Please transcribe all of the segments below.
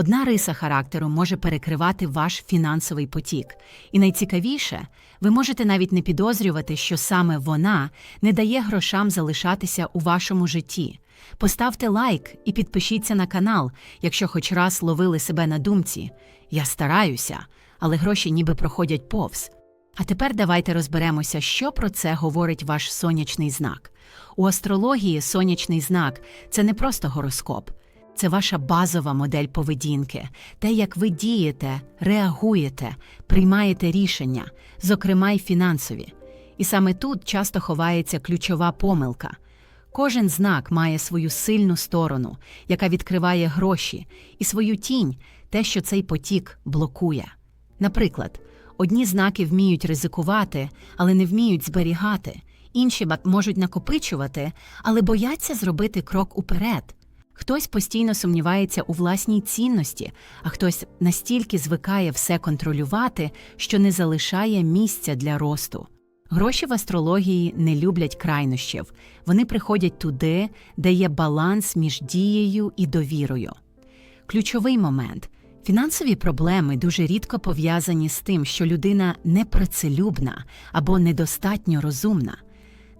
Одна риса характеру може перекривати ваш фінансовий потік. І найцікавіше, ви можете навіть не підозрювати, що саме вона не дає грошам залишатися у вашому житті. Поставте лайк і підпишіться на канал, якщо хоч раз ловили себе на думці. Я стараюся, але гроші ніби проходять повз. А тепер давайте розберемося, що про це говорить ваш сонячний знак. У астрології сонячний знак це не просто гороскоп, це ваша базова модель поведінки, те, як ви дієте, реагуєте, приймаєте рішення, зокрема й фінансові. І саме тут часто ховається ключова помилка. Кожен знак має свою сильну сторону, яка відкриває гроші, і свою тінь, те, що цей потік блокує. Наприклад, одні знаки вміють ризикувати, але не вміють зберігати, інші можуть накопичувати, але бояться зробити крок уперед. Хтось постійно сумнівається у власній цінності, а хтось настільки звикає все контролювати, що не залишає місця для росту. Гроші в астрології не люблять крайнощів, вони приходять туди, де є баланс між дією і довірою. Ключовий момент фінансові проблеми дуже рідко пов'язані з тим, що людина непрацелюбна або недостатньо розумна.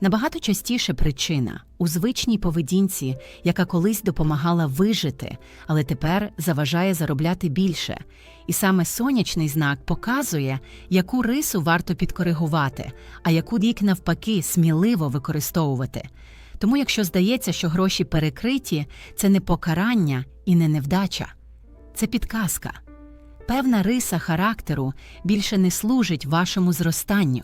Набагато частіше причина у звичній поведінці, яка колись допомагала вижити, але тепер заважає заробляти більше. І саме сонячний знак показує, яку рису варто підкоригувати, а яку рік навпаки сміливо використовувати. Тому, якщо здається, що гроші перекриті, це не покарання і не невдача, це підказка. Певна риса характеру більше не служить вашому зростанню.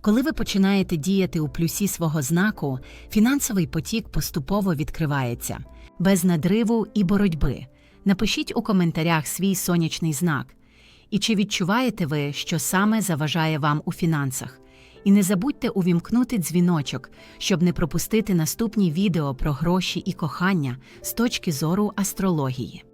Коли ви починаєте діяти у плюсі свого знаку, фінансовий потік поступово відкривається, без надриву і боротьби. Напишіть у коментарях свій сонячний знак. І чи відчуваєте ви, що саме заважає вам у фінансах? І не забудьте увімкнути дзвіночок, щоб не пропустити наступні відео про гроші і кохання з точки зору астрології.